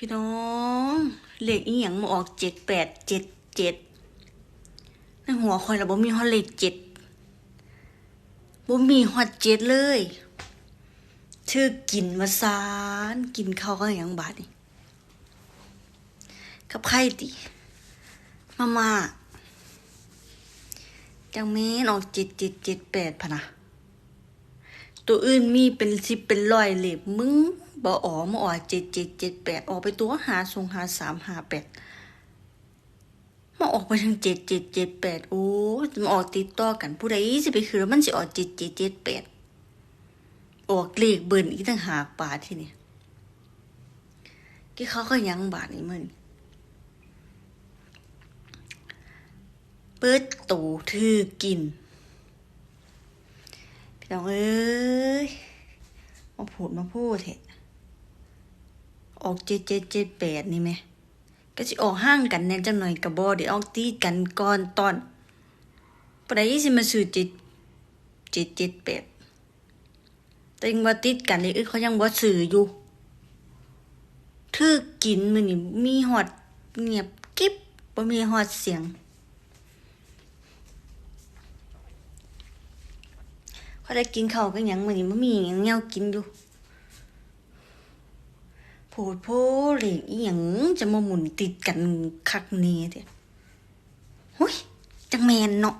พี่น้องเลขอีหยังมาออกเจ็ดแปดเจ็ดเจ็ดในหัวคอยเราบ่มีฮอดเลขเจ็ดบ่มีฮอดเจ็ดเลยชื่อกินมาซานกินข้าวก็หยังบาดนี่กับไข่ติมามาจังแม่นออกเจ็ดเจ็ดเจ็ดแปดพะนะตัวอื่นมีเป็นสิบเป็นร้อยเลยมึง บ่ออกมาออกเจ็ดเจ็ดเจ็ดแปดออกไปตัวหาทรงหาสามหาแปดมาออกไปทางเจ็ดเจ็ดเจ็ดแปดโอ้ยมาออกติดต่อกันผู้ใดสิไปคือมันสิออกเจ็ดเจ็ดเจ็ดแปดออกเลขเบิ่นอีกต่างหากบาที่นี่ที่เขาก็ยังบาทนี่มันเปิดตูถือกินพี่น้องเอ้ยมาพูดมาพูดเถอะ ออกเจ็ดเจ็ดเจ็ดแปดนี่ไหมก็สิออกห้างกันแน่จังหน่อยกับบอเดี๋ยวออกตีกันก่อนตอนปะไดสิมาซื้อเจ็ดเจ็ดเจ็ดแปดแต่ยังว่าติดกันเลยอึเขายังบ่สื่ออยู่ถือกินมือนี่มีหอดเงียบกิ๊บบ่มีหอดเสียงเขาได้กินข้าวกันยังมือนี่บ่มีหยังแนวกินอยู่ พดโพเหล็กอีหยังจะมาหมุนติดกันคักเนี่เด้เฮ้ยจังแมนเนาะ